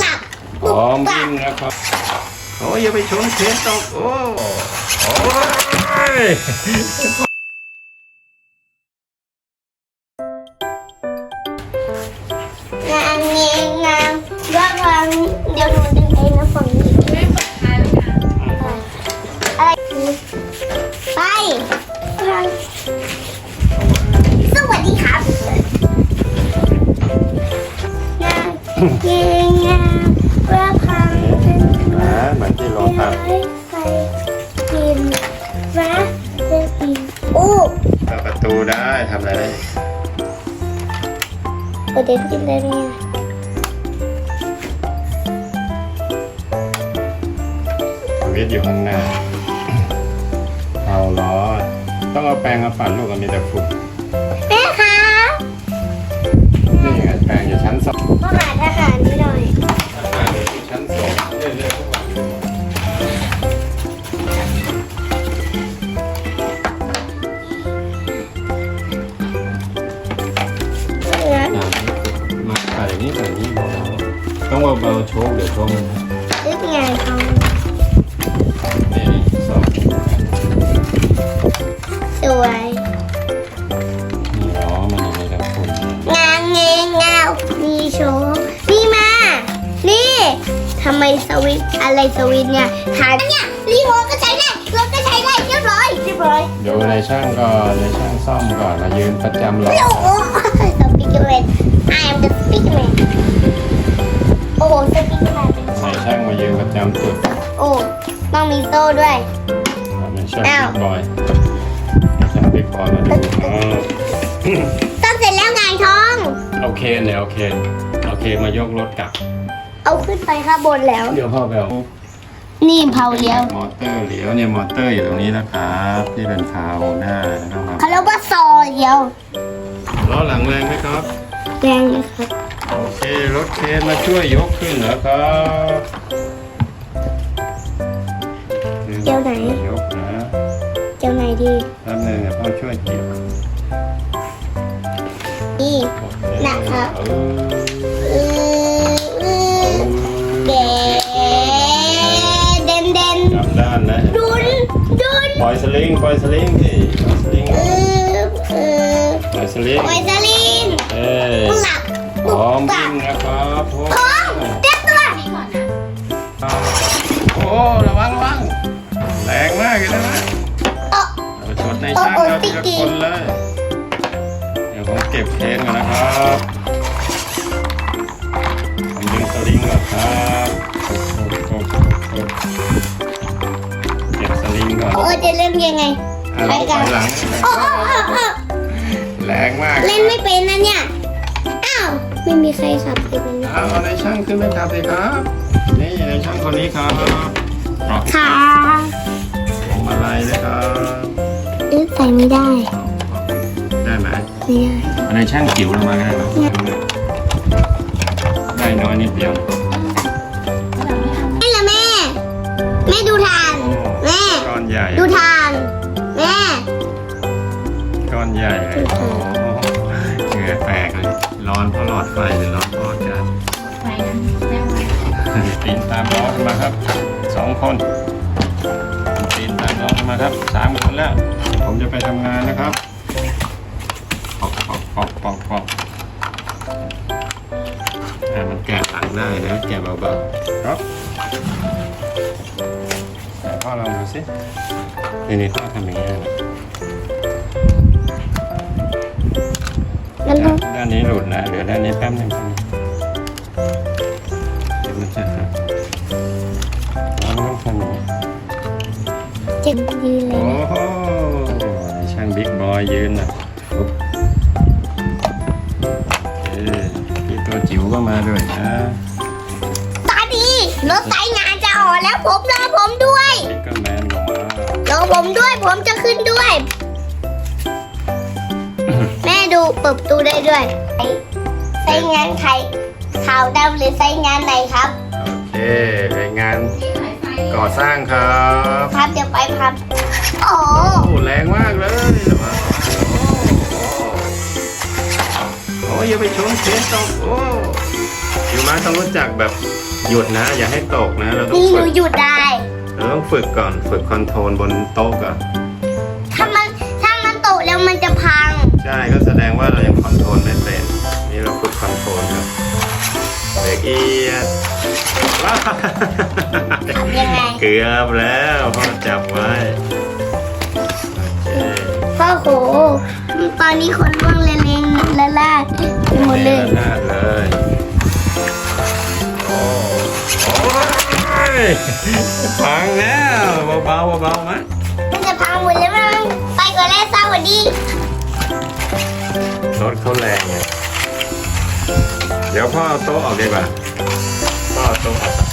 หลับพร้อมวิ่งนะครับโอ้ยอย่าไปชนเคนตกโอ้โอ้ยงานเงี้ยงานว่าวันเดี๋ยวหนูดึงเองนะฝั่งนี้ไปสวัสดีครับง ระเด็นกินได้ไหมอะสวิตช์อยู่ข้างหน้าเอาล้อต้องเอาแปรงมาปัดลูกมันมีแต่ฝุ่นแม่คะนี่ไงแปรงอยู่ชั้นสอง ยหาเนี่ยรีโมทก็ใช้ได้รถก็ใช้ได้เรียบร้อยเรียบร้อยดูในช่างก่อนในช่างซ่อมก่อนมายืนประจำรอโอ้โหสปิเกอร์แมน I am the speaker man โอ้โหสปิเกอร์แมนเป็นในช่างมายืนประจำจุดโอ้ต้องมีโซ่ด้วยเป็นช่างอ้าวบิ๊กบอยช่างบิ๊กบอยมาดูอ๋อต้องเสร็จแล้วไงทองโอเคเนี่ยโอเคโอเคมายกรถกลับ เอาขึ้นไปข้างบนแล้ว เดี๋ยวพ่อไปเอา นี่เผาเลี้ยวมอเตอร์เหลียวเนี่ยมอเตอร์อยู่ตรงนี้นะครับที่เป็นพาวหน้านะครับเขาเรียกว่าซอเลี้ยวล้อหลังแรงไหมครับแรงนะครับโอเค รถเคนมาช่วยยกขึ้นเหรอครับเกี่ยวไหน ยกนะเจ้าไหนดีแป๊บนึงเดี๋ยวพ่อช่วยเกี่ยวนี่หนักครับเออือเดเดนเดนกลับด้านนะดุนดุนปล่อยสลิงปล่อยสลิงดิปล่อยสลิงเออเออปล่อยสลิงโอ้ยสลินเอ้ยหลับ พร้อมวิ่งนะครับพร้อมพร้อมเตรียมตัวนี่ก่อนนะโอ้ระวังระวังแรงมากเลยนะเออเอาชนในช่างครับทีละคนเลย เดี๋ยวผมเก็บเคนก่อนนะครับผมดึงสลิงก่อนครับโอ้โหโอ้โหโอ้โหเก็บสลิงก่อนโอ้จะเล่นยังไงอะไปกันถอยหลังโอ้โอ้โอ้โอ้แรงมาก เล่นไม่เป็นนะเนี่ย อ้าว ไม่มีใครขับเลยวันนี้เอาในช่างขึ้นไปขับเลยครับ นี่ในช่างคนนี้ครับปลอกค่ะผมอะไรนะครับเอ๊ะใส่ไม่ได้ ได้ไหมไม่ได้เอาในช่างจิ๋วลงมาก็ได้นะได้น้อยนิดเดียวไม่ละแม่แม่ดูทาน แม่ก้อนใหญ่ ดูทาน แม่ก้อนใหญ่ เลยโอ้โหเหงื่อแตกเลยร้อนเพราะหลอดไฟหรือร้อนเพราะอากาศไปนะแม่ไว้ปีนตามล้อขึ้นมาครับสองคนปีนตามล้อขึ้นมาครับสามคนแล้ว ผมจะไปทำงานนะครับปอกปอกปอกปอกปอกอ่ามันแกะหลังได้นะแกะเบาๆครับแต่พ่อลองดูสินี่นี่พ่อทำอย่างนี้นะ ด้านนี้หลุดนะเหลือด้านนี้แป๊บหนึงเดี๋ยวมันจะหักเราต้องทำอย่างนี้เจ็บดีเลโอ้ยโหช่างบิ๊กบอยยืนนะฟุ๊บโอเคพี่ตัวจิ๋วก็มาด้วยนะตาดีรถไซงานจะออกแล้วผมรอผมด้วย บิ๊กเกอร์แมนลงมารอผมด้วยผมจะขึ้นด้วย แม่ดูเปิดประตูได้ด้วยไซงานใครขาวดำหรือไซงานไหนครับ โอเคเป็นงานนี่สายไฟก่อสร้างครับครับเดี๋ยวไปครับโอ้โอ้แรงมากเลยระวังโอ้โอ้โอ้อย่าไปชนเคนตกโอ้อยู่ไหมม้ต้องรู้จักแบบหยุดนะ อย่าให้ตกนะ เราต้องนี่หฝึนูกหยุดได้ เราต้องฝึกก่อนฝึกคอนโทรลบนโต๊ะก่อน ถ้ามันถ้ามันตกแล้วมันจะพัง ใช่ก็ เบรกเอียดว้าวทำยังไงเกือบแล้วพ่อจับไว้โอเคพ่อโหตอนนี้คนร่วงเลงๆละลาดไปหมดเลยนี่ละนาดเลยโอ้โอ้ยพังแล้วเบาๆเบาๆมั้ยมันจะพังหมดแล้วมั้งไปก่อนแล้วสวัสดีรถเขาแรงไง เดี๋ยวพ่อเอาโต๊ะออกดีกว่าพ่อเอาโต๊ะออก